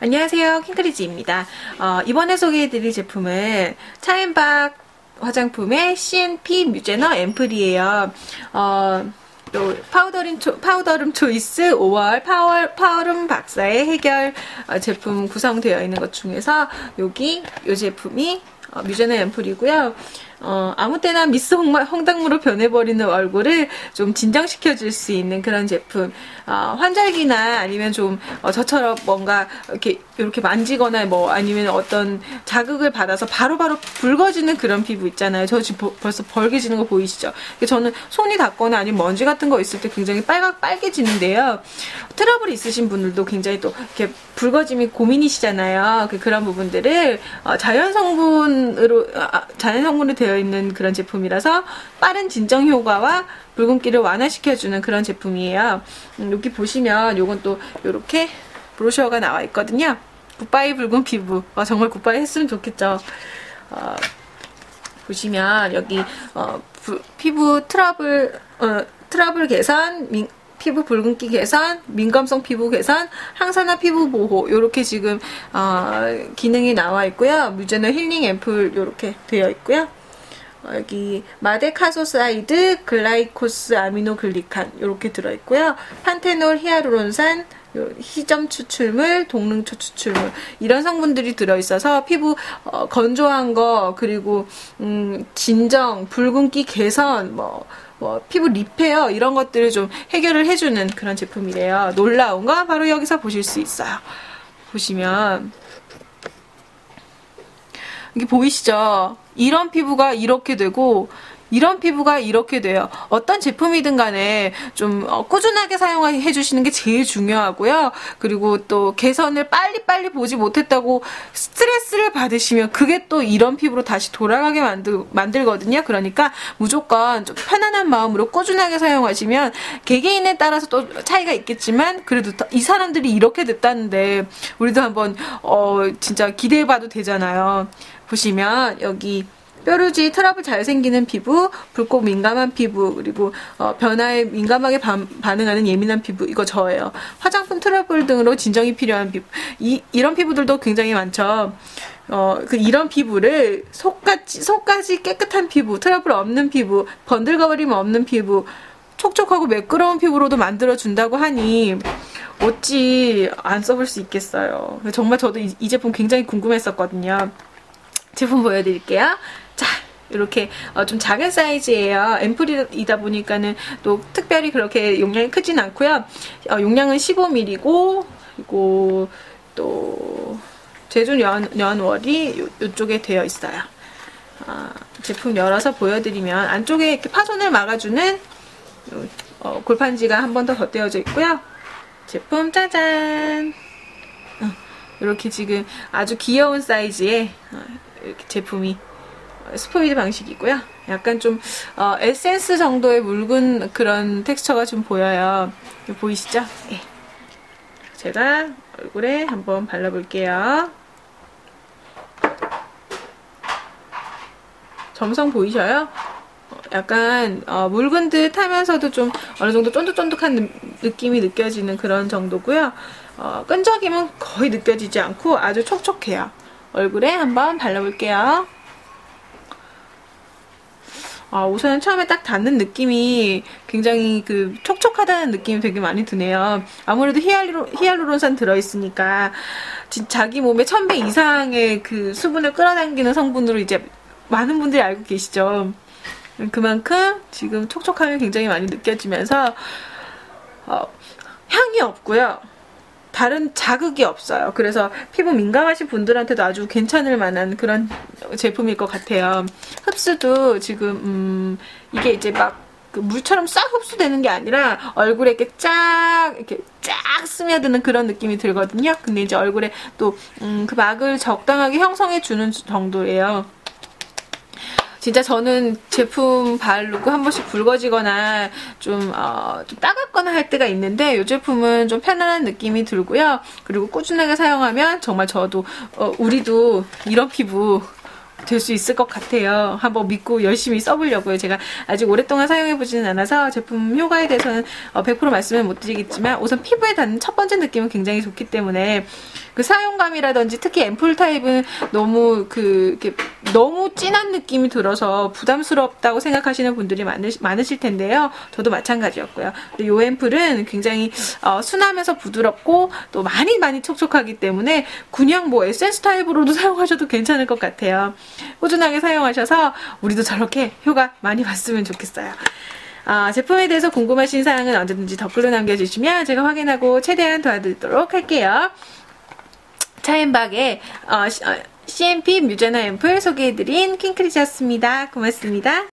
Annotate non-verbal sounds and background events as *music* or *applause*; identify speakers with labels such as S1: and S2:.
S1: 안녕하세요. 킹크리지입니다. 어, 이번에 소개해드릴 제품은 차앤박 화장품의 CNP 뮤제너 앰플이에요. 어, 또 파우더린 초, 파우더룸 초이스 5월 파워, 파워룸 박사의 해결 어, 제품 구성되어 있는 것 중에서 여기 이 제품이 어, 뮤제너 앰플이고요. 어, 아무 때나 미스 홍당무로 변해버리는 얼굴을 좀 진정시켜 줄 수 있는 그런 제품. 어, 환절기나 아니면 좀 어, 저처럼 뭔가 이렇게 이렇게 만지거나 뭐 아니면 어떤 자극을 받아서 바로바로 바로 붉어지는 그런 피부 있잖아요. 저 지금 보, 벌써 벌개지는 거 보이시죠? 저는 손이 닿거나 아니면 먼지 같은 거 있을 때 굉장히 빨갛 빨개지는데요. 트러블 있으신 분들도 굉장히 또 이렇게 붉어짐이 고민이시잖아요. 그, 그런 부분들을 어, 자연 성분으로 아, 자연 성분으로 되어 있는 그런 제품이라서 빠른 진정 효과와 붉은기를 완화시켜주는 그런 제품이에요. 음, 여기 보시면 이건 또 이렇게 브로셔가 나와 있거든요. 굿바이 붉은 피부. 아, 정말 굿바이 했으면 좋겠죠. 어, 보시면 여기 어, 부, 피부 트러블 어, 트러블 개선, 민, 피부 붉은기 개선, 민감성 피부 개선, 항산화 피부 보호 이렇게 지금 어, 기능이 나와 있고요. 뮤제너 힐링 앰플 이렇게 되어 있고요. 어, 여기 마데카소사이드, 글라이코스 아미노글리칸 이렇게 들어있고요. 판테놀, 히아루론산, 희점 추출물, 동릉초 추출물 이런 성분들이 들어있어서 피부 어, 건조한 거 그리고 음, 진정, 붉은기 개선 뭐, 뭐 피부 리페어 이런 것들을 좀 해결을 해주는 그런 제품이래요. 놀라운 거 바로 여기서 보실 수 있어요. 보시면 이게 보이시죠? 이런 피부가 이렇게 되고 이런 피부가 이렇게 돼요. 어떤 제품이든 간에 좀 어, 꾸준하게 사용해 주시는 게 제일 중요하고요. 그리고 또 개선을 빨리빨리 보지 못했다고 스트레스를 받으시면 그게 또 이런 피부로 다시 돌아가게 만들, 만들거든요. 그러니까 무조건 좀 편안한 마음으로 꾸준하게 사용하시면 개개인에 따라서 또 차이가 있겠지만 그래도 이 사람들이 이렇게 됐다는데 우리도 한번 어 진짜 기대해 봐도 되잖아요. 보시면 여기 뾰루지 트러블 잘 생기는 피부, 붉고 민감한 피부, 그리고 어, 변화에 민감하게 반, 반응하는 예민한 피부 이거 저예요. 화장품 트러블 등으로 진정이 필요한 피부. 이, 이런 피부들도 굉장히 많죠. 어, 그 이런 피부를 속까지, 속까지 깨끗한 피부, 트러블 없는 피부, 번들거림 없는 피부, 촉촉하고 매끄러운 피부로도 만들어 준다고 하니 어찌 안 써볼 수 있겠어요. 정말 저도 이, 이 제품 굉장히 궁금했었거든요. 제품 보여드릴게요. 자, 이렇게 어, 좀 작은 사이즈예요. 앰플이다 보니까는 또 특별히 그렇게 용량이 크진 않고요. 어, 용량은 15ml고 그리고 또 제준 연, 연월이 요, 요쪽에 되어 있어요. 어, 제품 열어서 보여드리면 안쪽에 이렇게 파손을 막아주는 어, 골판지가 한 번 더 덧대어져 있고요. 제품 짜잔! 어, 이렇게 지금 아주 귀여운 사이즈의 어, 제품이 스포이드 방식이고요. 약간 좀 어, 에센스 정도의 묽은 그런 텍스처가 좀 보여요. 보이시죠? 예. 제가 얼굴에 한번 발라볼게요. 점성 보이셔요? 어, 약간 어, 묽은 듯 하면서도 좀 어느 정도 쫀득쫀득한 느낌이 느껴지는 그런 정도고요. 어, 끈적임은 거의 느껴지지 않고 아주 촉촉해요. 얼굴에 한번 발라볼게요. 아, 우선 처음에 딱 닿는 느낌이 굉장히 그 촉촉하다는 느낌이 되게 많이 드네요. 아무래도 히알루, 히알루론산 들어있으니까 자기 몸에 1000배 이상의 그 수분을 끌어당기는 성분으로 이제 많은 분들이 알고 계시죠. 그만큼 지금 촉촉함이 굉장히 많이 느껴지면서 어, 향이 없고요. 다른 자극이 없어요. 그래서 피부 민감하신 분들한테도 아주 괜찮을 만한 그런 제품일 것 같아요. 흡수도 지금 음, 이게 이제 막 그 물처럼 싹 흡수되는 게 아니라 얼굴에 이렇게 쫙 이렇게 쫙 스며드는 그런 느낌이 들거든요. 근데 이제 얼굴에 또그 음, 그 막을 적당하게 형성해 주는 정도예요. 진짜 저는 제품 바르고 한 번씩 붉어지거나 좀, 어, 좀 따갑거나 할 때가 있는데 이 제품은 좀 편안한 느낌이 들고요. 그리고 꾸준하게 사용하면 정말 저도 어, 우리도 이런 피부 될 수 있을 것 같아요. 한번 믿고 열심히 써보려고요. 제가 아직 오랫동안 사용해보지는 않아서 제품 효과에 대해서는 100% 말씀을 못 드리겠지만 우선 피부에 닿는 첫 번째 느낌은 굉장히 좋기 때문에 그 사용감이라든지 특히 앰플 타입은 너무 그 너무 진한 느낌이 들어서 부담스럽다고 생각하시는 분들이 많으시, 많으실 텐데요. 저도 마찬가지였고요. 이 앰플은 굉장히 어, 순하면서 부드럽고 또 많이 많이 촉촉하기 때문에 그냥 뭐 에센스 타입으로도 *laughs* 사용하셔도 괜찮을 것 같아요. 꾸준하게 사용하셔서 우리도 저렇게 효과 많이 봤으면 좋겠어요. 아, 제품에 대해서 궁금하신 사항은 언제든지 댓글로 남겨주시면 제가 확인하고 최대한 도와드리도록 할게요. 차앤박의 어, CMP 뮤제너 앰플 소개해드린 킹크리즈였습니다. 고맙습니다.